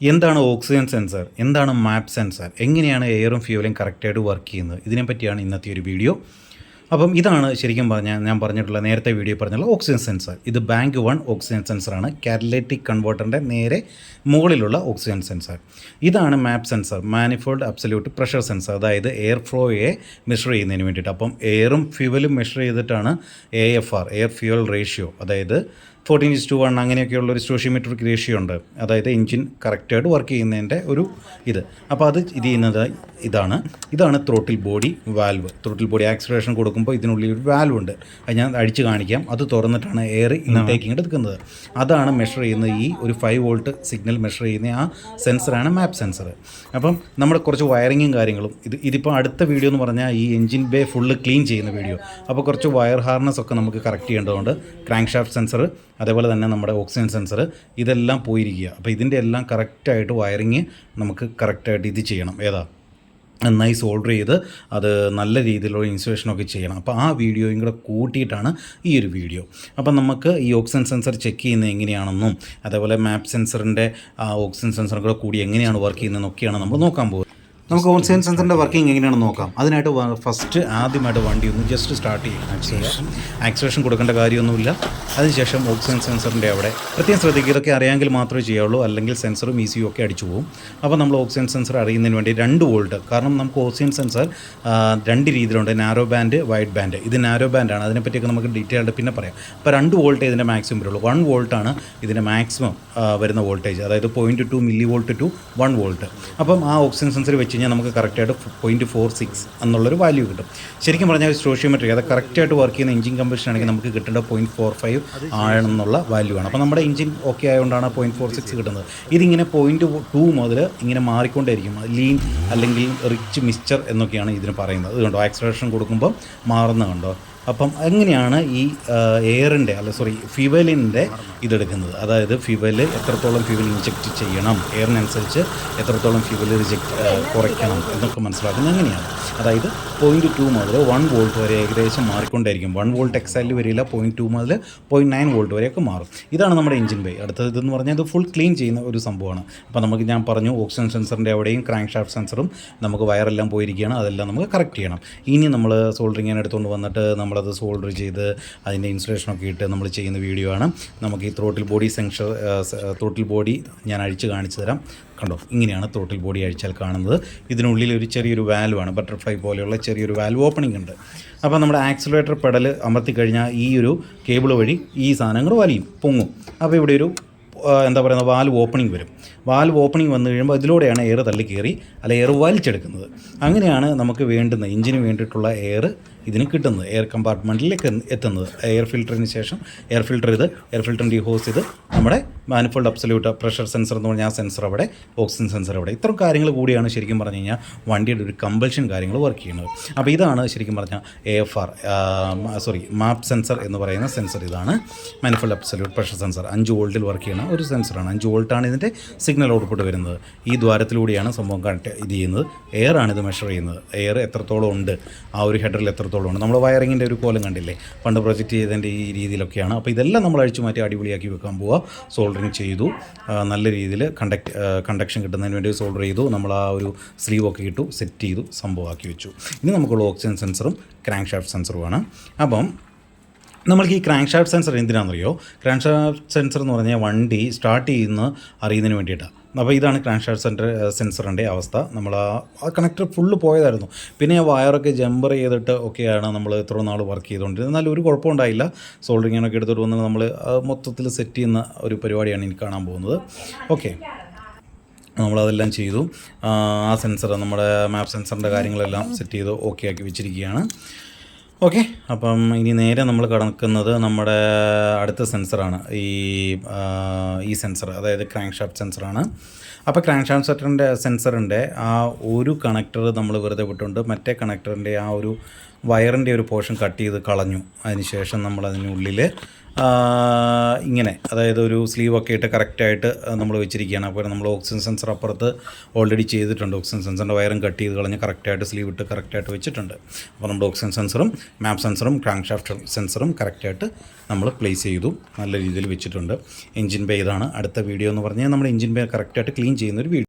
എന്താണ് oxygen sensor എന്താണ് മാപ്പ് sensor എങ്ങനെയാണ് എയറും ഫ്യൂവലും കറക്റ്റായിട്ട് വർക്ക് ചെയ്യുന്നത്? ഇതിനെപ്പറ്റിയാണ് ഇന്നത്തെ ഒരു വീഡിയോ അപ്പം ഇതാണ് ശരിക്കും പറഞ്ഞാൽ ഞാൻ പറഞ്ഞിട്ടുള്ള നേരത്തെ വീഡിയോ പറഞ്ഞുള്ള ഓക്സിജൻ സെൻസർ ഇത് ബാങ്ക് വൺ ഓക്സിജൻ സെൻസറാണ് കാറ്റലറ്റിക് കൺവേർട്ടറിന്റെ നേരെ മുകളിലുള്ള ഓക്സിജൻ സെൻസർ ഇതാണ് MAP sensor manifold absolute pressure sensor അതായത് എയർ ഫ്ലോയെ മെഷർ ചെയ്യുന്നതിന് വേണ്ടിയിട്ട്. അപ്പം എയറും ഫ്യൂവലും മെഷർ ചെയ്തിട്ടാണ് A F R air fuel ratio അതായത് ഫോർട്ടീൻ ഇസ് ടു വൺ അങ്ങനെയൊക്കെയുള്ള ഒരു സ്റ്റോഷിയോമെട്രിക് റേഷ്യോ ഉണ്ട്. അതായത് എഞ്ചിൻ കറക്റ്റായിട്ട് വർക്ക് ചെയ്യുന്നതിന്റെ ഒരു ഇത്. അപ്പോൾ അത് ഇത് ചെയ്യുന്നത് ഇതാണ്. ഇതാണ് throttle body valve throttle body acceleration കൊടുക്കുമ്പോൾ ഇതിനുള്ളിൽ ഒരു വാൽവ് ഉണ്ട്. അത് ഞാൻ അടിച്ച് കാണിക്കാം. അത് തുറന്നിട്ടാണ് എയർ ഇൻടേക്കിംഗ് എടുക്കുന്നത്. അതാണ് മെഷർ ചെയ്യുന്ന ഈ ഒരു ഫൈവ് വോൾട്ട് സിഗ്നൽ മെഷർ ചെയ്യുന്ന ആ സെൻസറാണ് മാപ്പ് സെൻസർ അപ്പം നമ്മുടെ കുറച്ച് വയറിങ്ങും കാര്യങ്ങളും ഇത് ഇതിപ്പോൾ അടുത്ത വീഡിയോ എന്ന് പറഞ്ഞാൽ ഈ എഞ്ചിൻ ബേ ഫുള്ള് ക്ലീൻ ചെയ്യുന്ന വീഡിയോ അപ്പോൾ കുറച്ച് വയർ ഹാർനസ് ഒക്കെ നമുക്ക് കറക്റ്റ് ചെയ്യേണ്ടതുണ്ട്. ക്രാങ്ക് ഷാഫ്റ്റ് സെൻസർ അതേപോലെ തന്നെ നമ്മുടെ ഓക്സിജൻ സെൻസർ ഇതെല്ലാം പോയിരിക്കുക. അപ്പോൾ ഇതിന്റെ എല്ലാം കറക്റ്റായിട്ട് വയറിങ് നമുക്ക് കറക്റ്റായിട്ട് ഇത് ചെയ്യണം. ഏതാ? നന്നായി സോൾഡർ ചെയ്ത് അത് നല്ല രീതിയിലുള്ള ഇൻസുലേഷനൊക്കെ ചെയ്യണം. അപ്പോൾ ആ വീഡിയോയും കൂടെ കൂട്ടിയിട്ടാണ് ഈ ഒരു വീഡിയോ അപ്പം നമുക്ക് ഈ ഓക്സിജൻ സെൻസർ ചെക്ക് ചെയ്യുന്നത് എങ്ങനെയാണെന്നും അതേപോലെ മാപ്പ് സെൻസറിന്റെ ആ ഓക്സിജൻ സെൻസറും കൂടെ കൂടി എങ്ങനെയാണ് വർക്ക് ചെയ്യുന്നതെന്നൊക്കെയാണ് നമ്മൾ നോക്കാൻ പോകുന്നത്. നമുക്ക് ഓൺസൈൻ സെൻസറിന്റെ വർക്കിംഗ് എങ്ങനെയാണെന്ന് നോക്കാം. അതിനായിട്ട് ഫസ്റ്റ് ആദ്യമായിട്ട് വണ്ടി ഒന്ന് ജസ്റ്റ് സ്റ്റാർട്ട് ചെയ്യാം ആക്സിലേഷൻ ആക്സിലേഷൻ കൊടുക്കേണ്ട കാര്യമൊന്നുമില്ല. അതിനുശേഷം ഓക്സിജൻ സെൻസറിന്റെ അവിടെ പ്രത്യേകം ശ്രദ്ധിക്കുക ഇതൊക്കെ അറിയാമെങ്കിൽ മാത്രമേ ചെയ്യുള്ളൂ അല്ലെങ്കിൽ സെൻസറും ഇ സിയും ഒക്കെ അടിച്ചു പോകും. അപ്പോൾ നമ്മൾ ഓക്സിജൻ സെൻസർ അറിയുന്നതിന് വേണ്ടി രണ്ട് വോൾട്ട്. കാരണം നമുക്ക് ഓക്സിജൻ സെൻസർ രണ്ട് രീതിയിലുണ്ട്. നാരോ ബാൻഡ് വൈഡ് ബാൻഡ് ഇത് നാരോ ബാൻഡാണ് അതിനെപ്പറ്റിയൊക്കെ നമുക്ക് ഡീറ്റെയിൽഡ് പിന്നെ പറയാം. അപ്പോൾ രണ്ട് വോൾട്ട് ഇതിന്റെ മാക്സിമം വരുള്ളൂ. വൺ വോൾട്ടാണ് ഇതിന്റെ മാക്സിമം വരുന്ന വോൾട്ടേജ്. അതായത് point two millivolt to one volt അപ്പം ആ ഓക്സിജൻ സെൻസർ വെച്ച് കഴിഞ്ഞാൽ നമുക്ക് കറക്റ്റായിട്ട് പോയിന്റ് ഫോർ സിക്സ് എന്നുള്ളൊരു വാല്യൂ കിട്ടും. ശരിക്കും പറഞ്ഞാൽ സ്റ്റോഷ്യോമെട്രി അത് കറക്റ്റായിട്ട് വർക്ക് ചെയ്യുന്ന എഞ്ചിൻ കമ്പഷൻ ആണെങ്കിൽ നമുക്ക് കിട്ടേണ്ട പോയിന്റ് ഫോർ ഫൈവ് ആണെന്നുള്ള വാല്യൂ ആണ്. അപ്പോൾ നമ്മുടെ എഞ്ചിൻ ഓക്കെ ആയതുകൊണ്ടാണ് പോയിന്റ് ഫോർ സിക്സ് കിട്ടുന്നത്. ഇതിങ്ങനെ പോയിന്റ് ടു മുതൽ ഇങ്ങനെ മാറിക്കൊണ്ടേയിരിക്കും. ലീൻ അല്ലെങ്കിൽ റിച്ച് മിക്സ്ചർ എന്നൊക്കെയാണ് ഇതിന് പറയുന്നത്. അതുകൊണ്ടോ കണ്ടോ? ആക്സലേഷൻ കൊടുക്കുമ്പോൾ മാറുന്ന കണ്ടോ? അപ്പം എങ്ങനെയാണ് ഈ എയറിന്റെ അല്ല സോറി ഫ്യുവലിന്റെ ഇതെടുക്കുന്നത്? അതായത് ഫ്യുവൽ എത്രത്തോളം ഫ്യുവൽ ഇഞ്ചെക്റ്റ് ചെയ്യണം? എയറിനനുസരിച്ച് എത്രത്തോളം ഫ്യുവൽ റിജക്റ്റ് കുറയ്ക്കണം? എന്നൊക്കെ മനസ്സിലാക്കുന്നത് എങ്ങനെയാണ്? അതായത് പോയിന്റ് ടു മുതൽ വൺ വോൾട്ട് വരെ ഏകദേശം മാറിക്കൊണ്ടായിരിക്കും. വൺ വോൾട്ട് എക്സാക്ട്ലി വരില്ല പോയിന്റ് ടു മുതൽ പോയിന്റ് നയൻ വോൾട്ട് വരെയൊക്കെ മാറും. ഇതാണ് നമ്മുടെ എഞ്ചിൻ ബേ അടുത്തത് ഇതെന്ന് പറഞ്ഞാൽ ഇത് ഫുൾ ക്ലീൻ ചെയ്യുന്ന ഒരു സംഭവമാണ്. അപ്പോൾ നമുക്ക് ഞാൻ പറഞ്ഞു ഓക്സിജൻ സെൻസറിന്റെ അവിടെയും ക്രാങ്ക് ഷാഫ്റ്റ് സെൻസറും നമുക്ക് വയറെല്ലാം പോയിരിക്കുകയാണ്. അതെല്ലാം നമുക്ക് കറക്റ്റ് ചെയ്യണം. ഇനി നമ്മൾ സോൾഡറിങ് ഞാൻ എടുത്തുകൊണ്ട് വന്നിട്ട് നമ്മളത് സോൾഡർ ചെയ്ത് അതിന്റെ ഇൻസുലേഷനൊക്കെ ഇട്ട് നമ്മൾ ചെയ്യുന്ന വീഡിയോ ആണ്. നമുക്ക് ഈ throttle body sensor throttle body ഞാൻ അഴിച്ച് കാണിച്ചു തരാം. കണ്ടോ? ഇങ്ങനെയാണ് തോട്ടിൽ ബോഡി അഴിച്ചാൽ കാണുന്നത്. ഇതിനുള്ളിൽ ഒരു ചെറിയൊരു വാൽവാണ് ബട്ടർഫ്ലൈ പോലെയുള്ള ചെറിയൊരു വാൽവ് ഓപ്പണിംഗ് ഉണ്ട്. അപ്പോൾ നമ്മുടെ ആക്സിലേറ്റർ പെഡൽ അമർത്തി കഴിഞ്ഞാൽ ഈ ഒരു കേബിൾ വഴി ഈ സാധനങ്ങൾ വലിയും പൊങ്ങും. അപ്പോൾ ഇവിടെ ഒരു എന്താ പറയുന്നത് വാൽവ് ഓപ്പണിംഗ് വരും. വാൽവ് ഓപ്പണിംഗ് വന്നു കഴിയുമ്പോൾ ഇതിലൂടെയാണ് എയർ തള്ളി കയറി എയർ വലിച്ചെടുക്കുന്നത്. അങ്ങനെയാണ് നമുക്ക് വേണ്ടുന്ന എഞ്ചിന് വേണ്ടിയിട്ടുള്ള എയർ ഇതിന് കിട്ടുന്നത്. എയർ കമ്പാർട്ട്മെന്റിലേക്ക് എത്തുന്നത്. എയർ ഫിൽറ്ററിന് ശേഷം എയർ ഫിൽറ്റർ ഇത് എയർ ഫിൽറ്ററിന്റെ ഈ ഹോസ് ഇത് നമ്മുടെ മാനിഫോൾഡ് അബ്സല്യൂട്ട് പ്രഷർ സെൻസർ എന്ന് പറഞ്ഞാൽ ആ സെൻസർ അവിടെ ഓക്സിജൻ സെൻസർ അവിടെ. ഇത്തരം കാര്യങ്ങൾ കൂടിയാണ് ശരിക്കും പറഞ്ഞു കഴിഞ്ഞാൽ വണ്ടിയുടെ ഒരു കമ്പൽഷൻ കാര്യങ്ങൾ വർക്ക് ചെയ്യുന്നത്. അപ്പോൾ ഇതാണ് ശരിക്കും പറഞ്ഞാൽ A F R sorry MAP sensor എന്ന് പറയുന്ന സെൻസർ ഇതാണ്. മാനിഫോൾഡ് അബ്സല്യൂട്ട് പ്രഷർ സെൻസർ അഞ്ച് വോൾട്ടിൽ വർക്ക് ചെയ്യുന്ന ഒരു സെൻസറാണ് അഞ്ച് വോൾട്ടാണ് ഇതിന്റെ സിഗ്നൽ ഔട്ട്പുട്ട് വരുന്നത്. ഈ ദ്വാരത്തിലൂടെയാണ് സംഭവം കണക്ട് ഇത് ചെയ്യുന്നത്. എയർ ആണ് ഇത് മെഷർ ചെയ്യുന്നത്. എയർ എത്രത്തോളം ഉണ്ട്? ആ ഒരു ഹെഡറിൽ എത്രത്തോളം ഉണ്ട് നമ്മൾ വയറിങ്ങിന്റെ ഒരു കോലം കണ്ടില്ലേ? പണ്ട് പ്രൊജക്റ്റ് ചെയ്തതിന്റെ ഈ രീതിയിലൊക്കെയാണ്. അപ്പോൾ ഇതെല്ലാം നമ്മൾ അഴിച്ചു മാറ്റി അടിപൊളിയാക്കി വെക്കാൻ പോവുക സോൾഡറിങ് ചെയ്തു. നല്ല രീതിയിൽ കണ്ടക്ട് കണ്ടക്ഷൻ കിട്ടുന്നതിന് വേണ്ടി സോൾഡർ ചെയ്തു. നമ്മൾ ആ ഒരു സ്ലീവ് ഒക്കെ ഇട്ടു സെറ്റ് ചെയ്തു സംഭവമാക്കി വെച്ചു. ഇനി നമുക്കുള്ള ഓക്സിജൻ സെൻസറും ക്രാങ്ക് ഷാഫ്റ്റ് സെൻസറുമാണ്. അപ്പം നമ്മൾക്ക് ഈ ക്രാങ്ക് ഷാഫ്റ്റ് സെൻസർ എന്തിനാണെന്നറിയോ? ക്രാങ്ക് ഷാഫ്റ്റ് സെൻസർ എന്ന് പറഞ്ഞാൽ വണ്ടി സ്റ്റാർട്ട് ചെയ്യുന്ന അറിയുന്നതിന് വേണ്ടിയിട്ടാണ്. അപ്പോൾ ഇതാണ് ക്രാങ്ക് ഷാഫ്റ്റ് സെന്റർ സെൻസറിന്റെ അവസ്ഥ. നമ്മൾ ആ കണക്ടർ ഫുള്ള് പോയതായിരുന്നു. പിന്നെ ആ വയറൊക്കെ ജമ്പർ ചെയ്തിട്ട് ഒക്കെയാണ് നമ്മൾ ഇത്ര നാൾ വർക്ക് ചെയ്തുകൊണ്ടിരുന്നത്. എന്നാലും ഒരു കുഴപ്പമുണ്ടായില്ല സോൾഡറിങ്ങനൊക്കെ എടുത്തിട്ട് വന്ന് നമ്മൾ മൊത്തത്തിൽ സെറ്റ് ചെയ്യുന്ന ഒരു പരിപാടിയാണ് എനിക്ക് കാണാൻ പോകുന്നത്. ഓക്കെ നമ്മളതെല്ലാം ചെയ്തു. ആ, സെൻസർ നമ്മുടെ മാപ്പ് സെൻസറിന്റെ കാര്യങ്ങളെല്ലാം സെറ്റ് ചെയ്ത് ഓക്കെ ആക്കി വെച്ചിരിക്കുകയാണ്. ഓക്കെ അപ്പം ഇനി നേരെ നമ്മൾ കടക്കുന്നത് നമ്മുടെ അടുത്ത സെൻസറാണ്. ഈ ഈ സെൻസർ അതായത് ക്രാങ്ക് ഷാഫ്റ്റ് സെൻസറാണ്. അപ്പോൾ ക്രാങ്ക് ഷാഫ്റ്റ് സെൻസറിന്റെ സെൻസറിന്റെ ആ ഒരു കണക്ടർ നമ്മൾ വെറുതെ വിട്ടുണ്ട് മറ്റേ കണക്ടറിന്റെ ആ ഒരു വയറിന്റെ ഒരു പോർഷൻ കട്ട് ചെയ്ത് കളഞ്ഞു. അതിനുശേഷം നമ്മൾ അതിനുള്ളിൽ ഇങ്ങനെ. അതായത് ഒരു സ്ലീവൊക്കെ ഇട്ട് കറക്റ്റായിട്ട് നമ്മൾ വെച്ചിരിക്കുകയാണ്. അപ്പോൾ നമ്മൾ ഓക്സിജൻ സെൻസർ അപ്പുറത്ത് ഓൾറെഡി ചെയ്തിട്ടുണ്ട്. ഓക്സിജൻ സെൻസറിന്റെ വയറും കട്ട് ചെയ്ത് കളഞ്ഞ് കറക്റ്റായിട്ട് സ്ലീവ് ഇട്ട് കറക്റ്റായിട്ട് വെച്ചിട്ടുണ്ട്. അപ്പോൾ നമ്മുടെ ഓക്സിജൻ സെൻസറും മാപ്പ് സെൻസറും ക്രാങ്ക് ഷാഫ്റ്റ് സെൻസറും കറക്റ്റായിട്ട് നമ്മൾ പ്ലേസ് ചെയ്തു. നല്ല രീതിയിൽ വെച്ചിട്ടുണ്ട്. എഞ്ചിൻ ബേ ഇതാണ്. അടുത്ത വീഡിയോ എന്ന് പറഞ്ഞാൽ നമ്മൾ എഞ്ചിൻ ബേ കറക്റ്റായിട്ട് ക്ലീൻ ചെയ്യുന്ന ഒരു വീഡിയോ